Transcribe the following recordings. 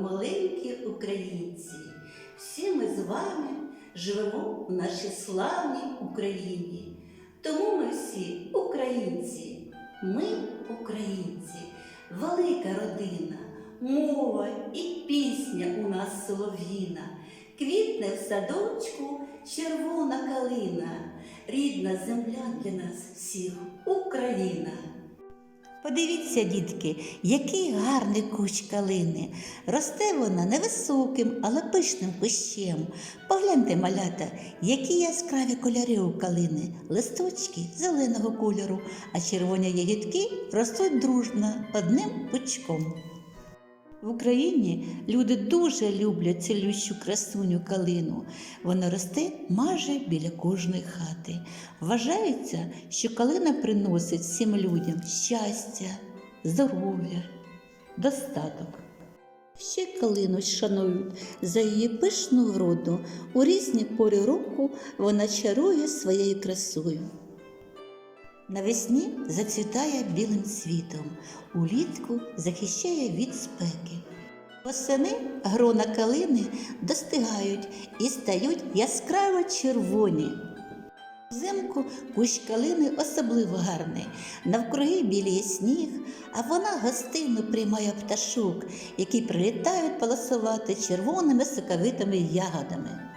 маленькі українці. Всі ми з вами живемо в нашій славній Україні. Тому ми всі українці. Ми українці, велика родина, мова і пісня у нас солов'їна. Квітне в садочку червона калина, рідна земля для нас всіх Україна. Подивіться, дітки, який гарний кущ калини. Росте вона невисоким, але пишним кущем. Погляньте, малята, які яскраві кольори у калини, листочки зеленого кольору, а червоні ягідки ростуть дружно одним пучком. В Україні люди дуже люблять цілющу красуню калину. Вона росте майже біля кожної хати. Вважається, що калина приносить всім людям щастя, здоров'я, достаток. Ще калину шанують за її пишну вроду. У різні пори року вона чарує своєю красою. Навесні зацвітає білим цвітом, улітку захищає від спеки. Восени грона калини достигають і стають яскраво червоні. Взимку кущ калини особливо гарний. Навкруги біліє сніг, а вона гостинно приймає пташок, які прилітають полосувати червоними соковитими ягодами.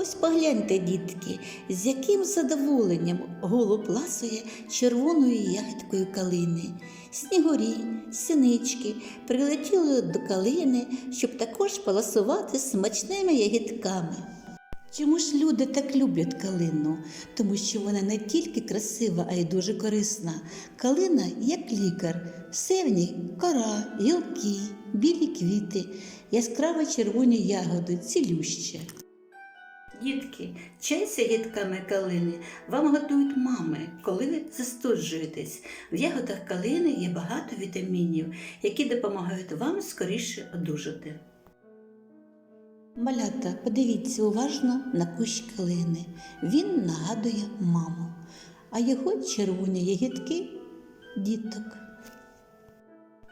Ось погляньте, дітки, з яким задоволенням голуб ласує червоною ягідкою калини. Снігурі, синички прилетіли до калини, щоб також полосувати смачними ягідками. Чому ж люди так люблять калину? Тому що вона не тільки красива, а й дуже корисна. Калина як лікар, все в ній кора, гілки, білі квіти, яскраво червоні ягоди, цілюще. Дітки, чай з ягідками калини вам готують мами, коли ви застуджуєтесь. В ягодах калини є багато вітамінів, які допомагають вам скоріше одужати. Малята, подивіться уважно на кущ калини. Він нагадує маму, а його червоні ягідки діток.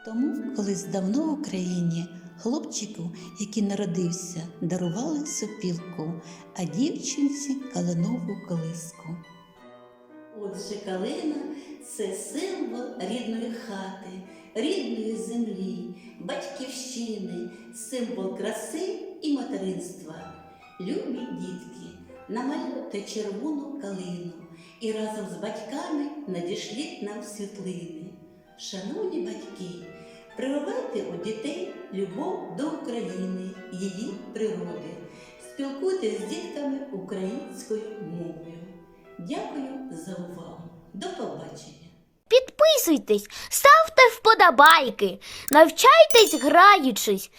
Тому колись давно в Україні хлопчику, який народився, дарували сопілку, а дівчинці калинову колиску. Отже, калина це символ рідної хати, рідної землі, батьківщини, символ краси і материнства. Любі дітки, намалюйте червону калину і разом з батьками надішліть нам світлини. Шановні батьки, прививайте у дітей любов до України, її природи. Спілкуйтесь з дітками українською мовою. Дякую за увагу. До побачення! Підписуйтесь, ставте вподобайки, навчайтесь граючись